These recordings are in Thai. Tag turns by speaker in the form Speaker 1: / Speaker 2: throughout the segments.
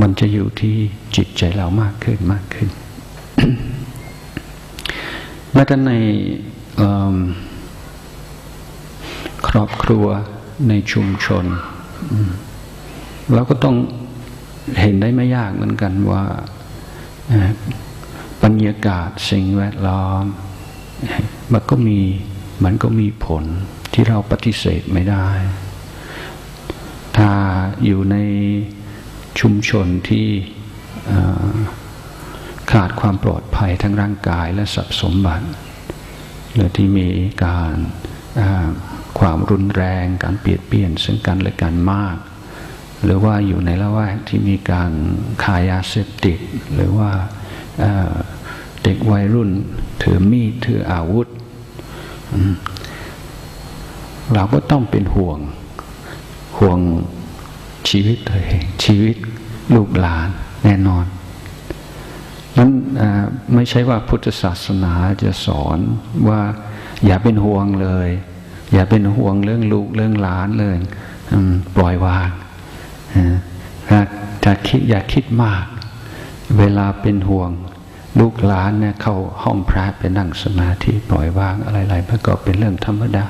Speaker 1: มันจะอยู่ที่จิตใจเรามากขึ้นมากขึ้นแม้แต่ในครอบครัวในชุมชนเราก็ต้องเห็นได้ไม่ยากเหมือนกันว่าบรรยากาศสิ่งแวดล้อม มันก็มีมันก็มีผลที่เราปฏิเสธไม่ได้ ถ้าอยู่ใน ชุมชนที่ขาดความปลอดภัยทั้งร่างกายและทรัพย์สมบัติหรือที่มีการความรุนแรงการเปลี่ยนเปลี่ยนซึ่งกันและกันมาก หรือว่าอยู่ในละแวกที่มีการขายยาเสพติด หรือว่าเด็กวัยรุ่นถือมีดถืออาวุธ เราก็ต้องเป็นห่วงห่วง ชีวิตตัวเอง ชีวิตลูกหลานแน่นอนนั้นไม่ใช่ว่าพุทธศาสนาจะสอนว่าอย่าเป็นห่วงเลย อย่าเป็นห่วงเรื่องลูกเรื่องหลานเลยปล่อยวางถ้าคิดอย่าคิดมาก เวลาเป็นห่วงลูกหลานเนี่ยเข้าห้องพระไปนั่งสมาธิปล่อยวางอะไรๆมันก็เป็นเรื่องธรรมดา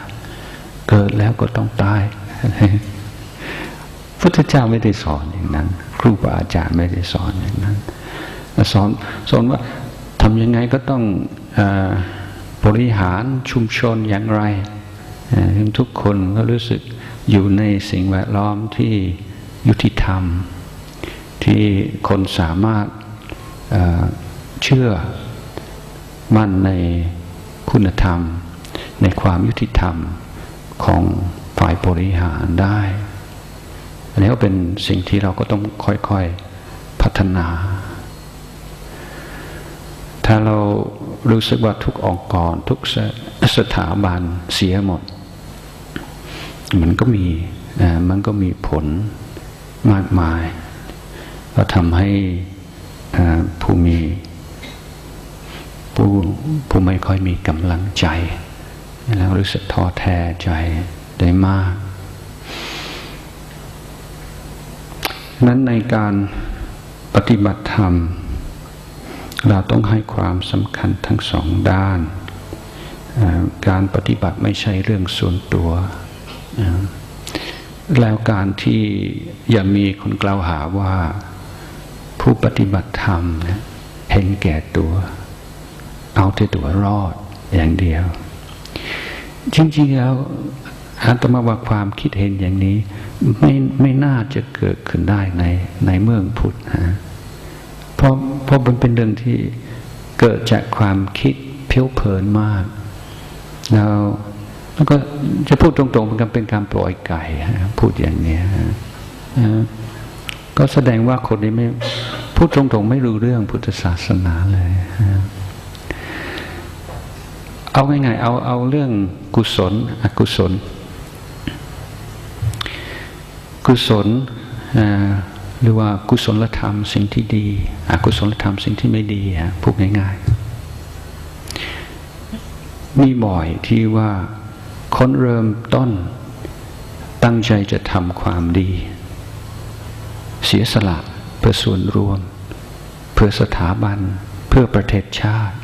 Speaker 1: เกิดแล้วก็ต้องตาย พุทธเจ้าไม่ได้สอนอย่างนั้น ครูบาอาจารย์ไม่ได้สอนอย่างนั้นสอนสอนว่าทำยังไงก็ต้องบริหารชุมชนอย่างไรทุกคนก็รู้สึกอยู่ในสิ่งแวดล้อมที่ยุติธรรม ที่คนสามารถเชื่อมั่นในคุณธรรม ในความยุติธรรมของฝ่ายบริหารได้ อันนี้ก็เป็นสิ่งที่เราก็ต้องค่อยๆพัฒนา ถ้าเรารู้สึกว่าทุกองค์กร ทุกสถาบันเสียหมด มันก็มีมันก็มีผลมากมาย ก็ทำให้ผู้มีผู้ผู้ไม่ค่อยมีกำลังใจ แล้วรู้สึกท้อแท้ใจได้มาก นั้นในการปฏิบัติธรรม เราต้องให้ความสำคัญทั้งสองด้าน การปฏิบัติไม่ใช่เรื่องส่วนตัว แล้วการที่อย่ามีคนกล่าวหาว่าผู้ปฏิบัติธรรมเห็นแก่ตัว เอาแต่ตัวรอดอย่างเดียว จริงๆแล้ว อาตมาว่าความคิดเห็นอย่างนี้ ไม่ไม่น่าจะเกิดขึ้นได้ในในเมืองพุทธนะเพราะเพราะมันเป็นเรื่องที่เกิดจากความคิดเพี้ยวเผินมาก แล้วแล้วก็จะพูดตรงๆมันก็เป็นการปล่อยไก่พูดอย่างนี้ก็แสดงว่าคนนี้ไม่พูดตรงๆไม่รู้เรื่องพุทธศาสนาเลยเอาง่ายๆเอาเอาเรื่องกุศล อกุศล กุศลหรือว่ากุศลธรรมสิ่งที่ดีอกุศลธรรมสิ่งที่ไม่ดีพูดง่ายๆมีบ่อยที่ว่าคนเริ่มต้นตั้งใจจะทำความดี เสียสละเพื่อส่วนรวม เพื่อสถาบัน เพื่อประเทศชาติ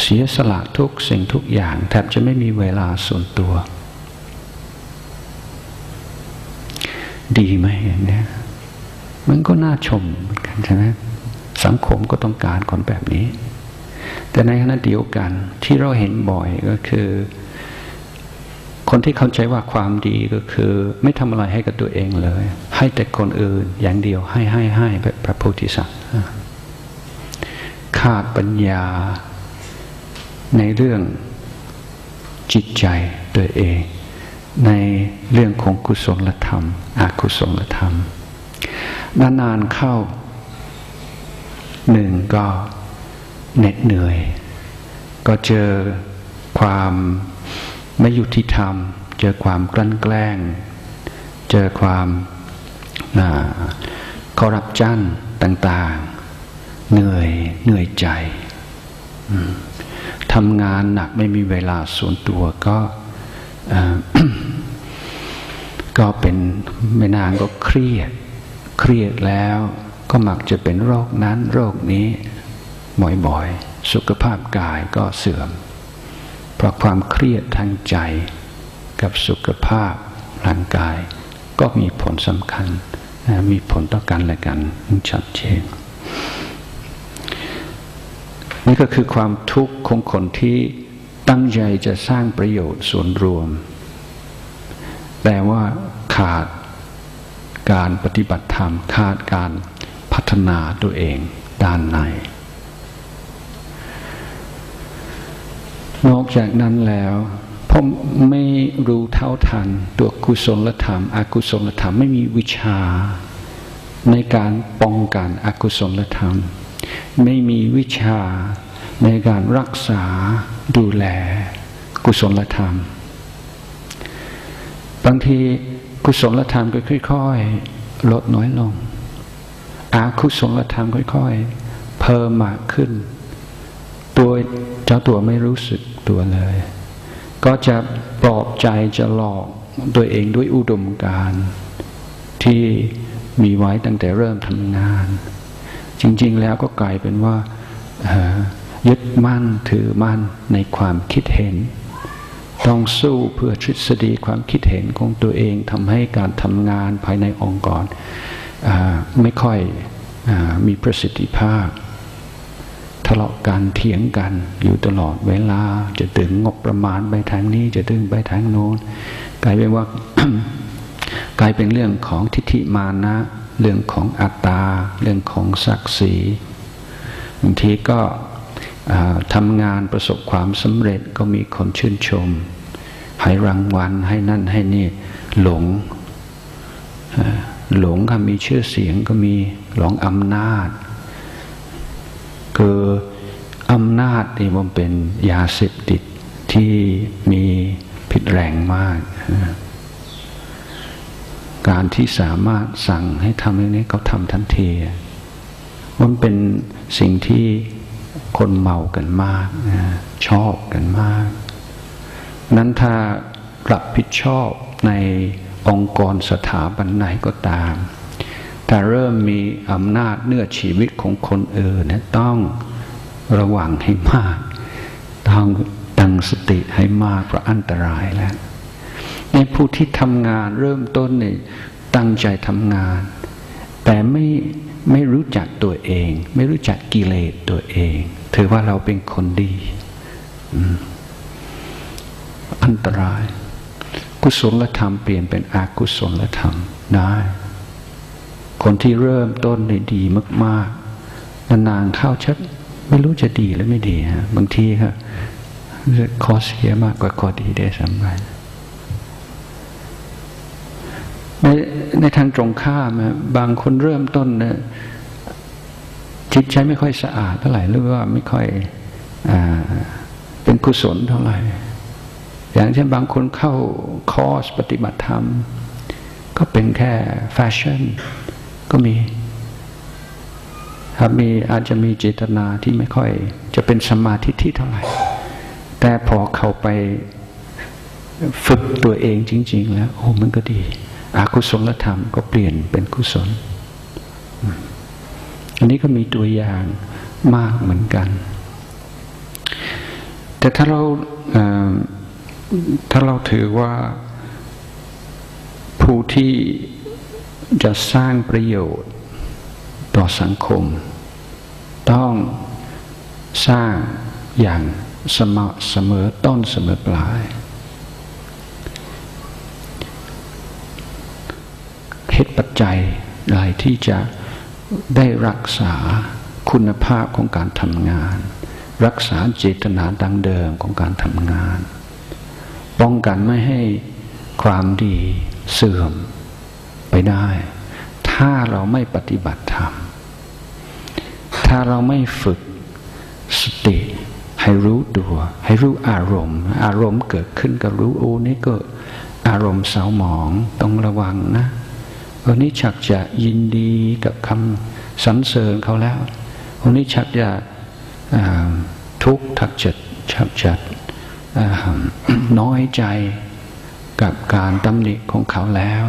Speaker 1: เสียสละทุกสิ่งทุกอย่างแทบจะไม่มีเวลาส่วนตัว ดีไหมอย่างนี้มันก็น่าชมเหมือนกันใช่ไหมสังคมก็ต้องการคนแบบนี้ แต่ในขณะเดียวกันที่เราเห็นบ่อยก็คือ คนที่เข้าใจว่าความดีก็คือ ไม่ทำอะไรให้กับตัวเองเลย ให้แต่คนอื่นอย่างเดียวให้ให้ให้แบบพระโพธิสัตว์ขาดปัญญาในเรื่องจิตใจตัวเอง ในเรื่องของกุศลธรรม อกุศลธรรม นานๆเข้าหนึ่งก็เหน็ดเหนื่อย ก็เจอความไม่ยุติธรรม เจอความกลั่นแกล้ง เจอความคอรับจันต่าง ๆ เหนื่อยเหนื่อยใจทำงานหนักไม่มีเวลาส่วนตัวก็ ก็เป็นไม่นานก็เครียด เครียดแล้วก็มักจะเป็นโรคนั้นโรคนี้บ่อยๆ สุขภาพกายก็เสื่อม เพราะความเครียดทางใจกับสุขภาพร่างกาย ก็มีผลสำคัญ มีผลต่อกันและกันชัดเจนนี่ก็คือความทุกข์ของคนที่ ตั้งใจจะสร้างประโยชน์ส่วนรวม แต่ว่าขาดการปฏิบัติธรรมขาดการพัฒนาตัวเองด้านใน นอกจากนั้นแล้วผมไม่รู้เท่าทันตัวกุศลธรรม อกุศลธรรมไม่มีวิชา ในการป้องกันอกุศลธรรม ไม่มีวิชาในการรักษา ดูแลกุศลธรรม บางทีกุศลธรรมก็ค่อยๆลดน้อยลง อากุศลธรรมค่อยๆเพิ่มมากขึ้น ตัวเจ้าตัวไม่รู้สึกตัวเลย ก็จะปลอบใจจะหลอกตัวเองด้วยอุดมการที่มีไว้ตั้งแต่เริ่มทำงาน จริง ๆ แล้วก็กลายเป็นว่า ยึดมั่นถือมั่นในความคิดเห็น ต้องสู้เพื่อทฤษฎีความคิดเห็นของตัวเองทำให้การทำงานภายในองค์กรไม่ค่อยอมีประสิทธิภาพ ทะเลาะกันเถียงกันอยู่ตลอดเวลาจะตึงงบประมาณไปทางนี้จะตึงไปทางโน้นกลายเป็นว่ากลายเป็นเรื่องของทิฏฐิมานะเรื่องของอัตตา เรื่องของศักดิ์ศรีบางทีก็ ทำงานประสบความสำเร็จก็มีคนชื่นชม ให้รางวัลให้นั่นให้นี่หลงหลงก็มีชื่อเสียงก็มีหลงอำนาจ คืออำนาจนี่มันเป็นยาเสพติดที่มีผิดแรงมาก การที่สามารถสั่งให้ทำอย่างนี้เขาทำทันที มันเป็นสิ่งที่ คนเมากันมากนะชอบกันมาก นั้นถ้ารับผิดชอบในองค์กรสถาบันไหนก็ตาม ถ้าเริ่มมีอำนาจเนื้อชีวิตของคนเอื่นนะต้องระวังให้มาก ต้องตั้งสติให้มากเพราะอันตรายแล้ว ในผู้ที่ทำงานเริ่มต้นเนี่ยตั้งใจทำงาน แต่ไม่ ไม่รู้จักตัวเอง ไม่รู้จักกิเลสตัวเอง ถือว่าเราเป็นคนดีอันตราย กุศลธรรมเปลี่ยนเป็นอกุศลธรรมได้ คนที่เริ่มต้นในดีมากๆนานๆเข้าชักไม่รู้จะดีหรือไม่ดีฮะบางทีครับคอเสียมากกว่าคอดีได้สำไป ในในทางตรงข้ามบางคนเริ่มต้นเนี่ยจิตใจไม่ค่อยสะอาดเท่าไหร่หรือว่าไม่ค่อยอเป็นกุศลเท่าไหร่ อย่างเช่นบางคนเข้าคอร์สปฏิบัติธรรม ก็เป็นแค่แฟชั่น ก็มีครับมีอาจจะมีเจตนาที่ไม่ค่อย จะเป็นสมาธิที่เท่าไหร่ แต่พอเข้าไปฝึกตัวเองจริง ๆ แล้ว โอ้มันก็ดี อากุศลธรรมก็เปลี่ยนเป็นกุศล อันนี้ก็มีตัวอย่างมากเหมือนกัน แต่ถ้าเราถ้าเราถือว่าผู้ที่จะสร้างประโยชน์ต่อสังคม ต้องสร้างอย่างสม่ำเสมอต้นเสมอปลาย เหตุปัจจัยอะไรที่จะได้รักษาคุณภาพของการทำงาน รักษาเจตนาดังเดิมของการทำงาน ป้องกันไม่ให้ความดีเสื่อมไปได้ ถ้าเราไม่ปฏิบัติธรรม ถ้าเราไม่ฝึกสติให้รู้ตัว ให้รู้อารมณ์ อารมณ์เกิดขึ้นก็รู้โอ้นี่ก็อารมณ์เศร้าหมองต้องระวังนะ วันนี้ชักจะยินดีกับคำสรรเสริญเขาแล้ววันนี้ชักจะทุกข์ทักจัดชักจัดน้อยใจกับการตำหนิของเขาแล้ว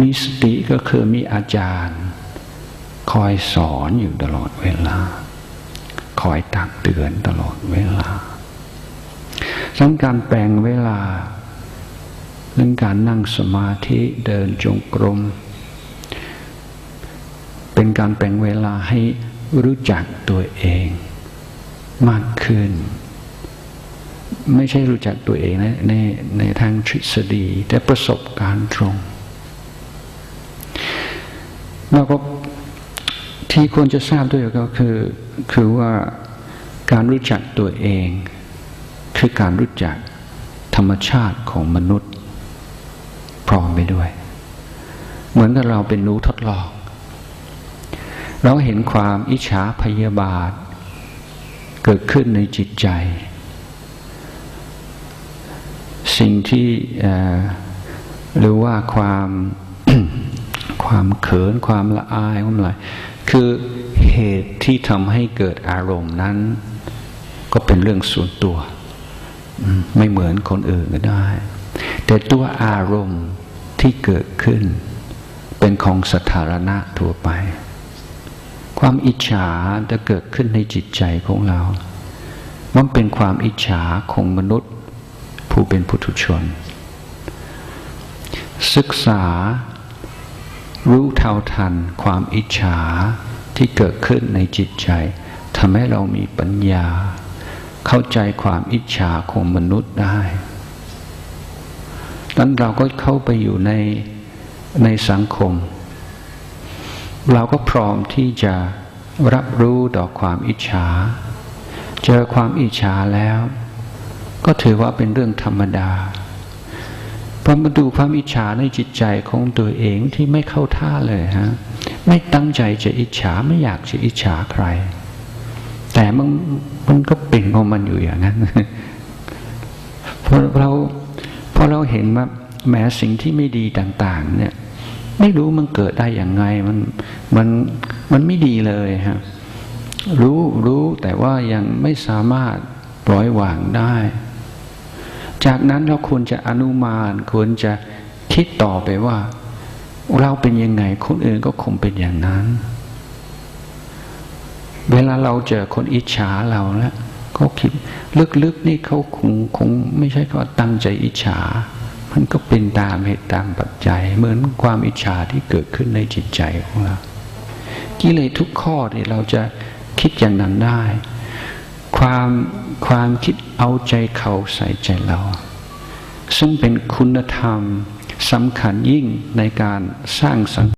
Speaker 1: มีสติก็คือมีอาจารย์ คอยสอนอยู่ตลอดเวลา คอยตักเตือนตลอดเวลาดังการแปลงเวลา เรื่องการนั่งสมาธิเดินจงกรม เป็นการแปลงเวลาให้รู้จักตัวเองมากขึ้น ไม่ใช่รู้จักตัวเองในในในทางทฤษฎีแต่ประสบการณ์ตรง แล้วก็ที่ควรจะทราบด้วยก็คือคือว่าการรู้จักตัวเอง คือการรู้จักธรรมชาติของมนุษย์ พร้อมไปด้วย เหมือนกับเราเป็นหนูทดลอง เราเห็นความอิจฉาพยาบาท เกิดขึ้นในจิตใจ สิ่งที่หรือว่าความความเขินความละอายความอะไรคือเหตุที่ทำให้เกิดอารมณ์นั้น ก็เป็นเรื่องส่วนตัว ไม่เหมือนคนอื่นก็ได้ แต่ตัวอารมณ์ ที่เกิดขึ้น เป็นของสถารณะทั่วไป ความอิจฉาจะเกิดขึ้นในจิตใจของเรา มันเป็นความอิจฉาของมนุษย์ ผู้เป็นปุถุชน ศึกษารู้เท่าทันความอิจฉาที่เกิดขึ้นในจิตใจทำให้เรามีปัญญา เข้าใจความอิจฉาของมนุษย์ได้ นั้นเราก็เข้าไปอยู่ในในสังคม เราก็พร้อมที่จะรับรู้ต่อความอิจฉา เจอความอิจฉาแล้ว ก็ถือว่าเป็นเรื่องธรรมดาพอมาดูความอิจฉาในจิตใจของตัวเองที่ไม่เข้าท่าเลยฮะไม่ตั้งใจจะอิจฉาไม่อยากจะอิจฉาใคร แต่มันมันก็เป็นของมันอยู่อย่างนั้นเพอเรา พอเราเห็นว่าแม้สิ่งที่ไม่ดีต่างๆ เนี่ย ไม่รู้มันเกิดได้อย่างไง มันมันมันไม่ดีเลยฮะรู้รู้แต่ว่ายังไม่สามารถปล่อยวางได้ จากนั้นเราควรจะอนุมานควรจะคิดต่อไปว่า เราเป็นยังไง คนอื่นก็คงเป็นอย่างนั้น เวลาเราเจอคนอิจฉาเราแล้ว เขาคิดลึกๆนี่เขาคงคงไม่ใช่เขาตั้งใจอิจฉา มันก็เป็นตามเหตุตามปัจจัย เหมือนความอิจฉาที่เกิดขึ้นในจิตใจของเรากิเลสทุกข้อที่เราจะคิดอย่างนั้นได้ ความความคิดเอาใจเขาใส่ใจเรา ซึ่งเป็นคุณธรรมสำคัญยิ่งในการสร้างสัง